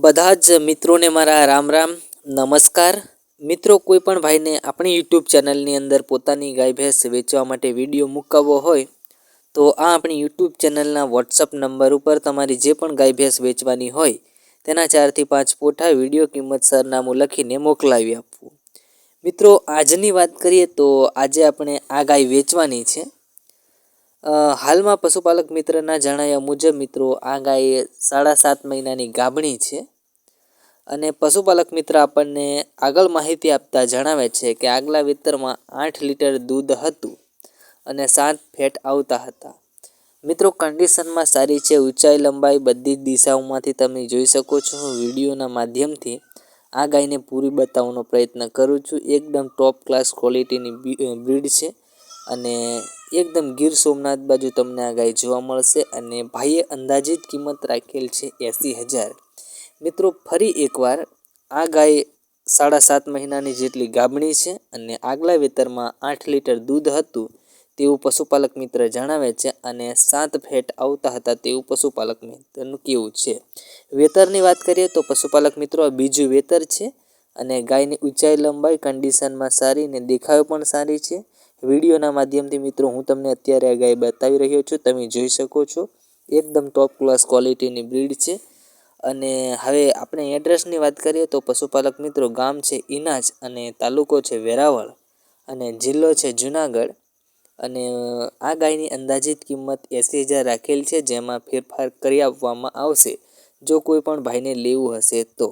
બધા જ મિત્રોને મારા રામ રામ, નમસ્કાર. મિત્રો, કોઈ પણ ભાઈને આપણી યુટ્યુબ ચેનલની અંદર પોતાની ગાય, ભેંસ વેચવા માટે વીડિયો મૂકવવો હોય, તો આ આપણી યુટ્યુબ ચેનલના વોટ્સઅપ નંબર ઉપર તમારી જે પણ ગાય, ભેંસ વેચવાની હોય, તેના ચારથી પાંચ પોઠા વીડિયો કિંમત સરનામું લખીને મોકલાવી આપવું. મિત્રો, આજની વાત કરીએ તો આજે આપણે આ ગાય વેચવાની છે. હાલમાં પશુપાલક મિત્રના જણાવ્યા મુજબ મિત્રો, આ ગાય સાડા સાત મહિનાની ગાભણી છે અને પશુપાલક મિત્ર આપણને આગળ માહિતી આપતા જણાવે છે કે આગલા વિતરમાં આઠ લીટર દૂધ હતું અને સાત ફેટ આવતા હતા. મિત્રો કન્ડિશનમાં સારી છે, ઊંચાઈ લંબાઈ બધી જ દિશાઓમાંથી તમે જોઈ શકો છો. હું વિડીયોના માધ્યમથી આ ગાયને પૂરી બતાવવાનો પ્રયત્ન કરું છું. એકદમ ટોપ ક્લાસ ક્વોલિટીની બ્રીડ છે અને એકદમ ગીર સોમનાથ બાજુ તમને આ ગાય જોવા મળશે અને ભાઈએ અંદાજિત કિંમત રાખેલ છે એંસી હજાર. મિત્રો, ફરી એકવાર આ ગાય સાડા સાત મહિનાની જેટલી ગાબણી છે અને આગલા વેતરમાં આઠ લીટર દૂધ હતું તેવું પશુપાલક મિત્ર જણાવે છે અને સાત ફેટ આવતા હતા તેવું પશુપાલક મિત્રનું કેવું છે. વેતરની વાત કરીએ તો પશુપાલક મિત્રો બીજું વેતર છે અને ગાયની ઊંચાઈ, લંબાઈ કન્ડિશનમાં સારી ને દેખાવ પણ સારી છે. વિડીયોના માધ્યમથી મિત્રો હું તમને અત્યારે આ ગાય બતાવી રહ્યો છું, તમે જોઈ શકો છો. એકદમ ટોપ ક્લાસ ક્વોલિટીની બ્રીડ છે. અને હવે આપણે એડ્રેસની વાત કરીએ તો પશુપાલક મિત્રો ગામ છે ઇનાજ અને તાલુકો છે વેરાવળ અને જિલ્લો છે જુનાગઢ. અને, આ ગાયની અંદાજિત કિંમત એંસી હજાર રાખેલ છે, જેમાં ફેરફાર કરી આપવામાં આવશે. જો કોઈ પણ ભાઈને લેવું હશે તો.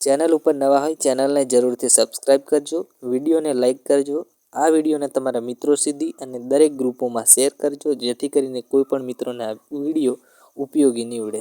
ચેનલ ઉપર નવા હોય ચેનલને જરૂરથી સબસ્ક્રાઈબ કરજો, વિડીયોને લાઇક કરજો આ વિડીયોને તમારા મિત્રો સુધી અને દરેક ગ્રુપોમાં શેર કરજો, જેથી કરીને કોઈ પણ મિત્રોને આ વીડિયો ઉપયોગી નીવડે.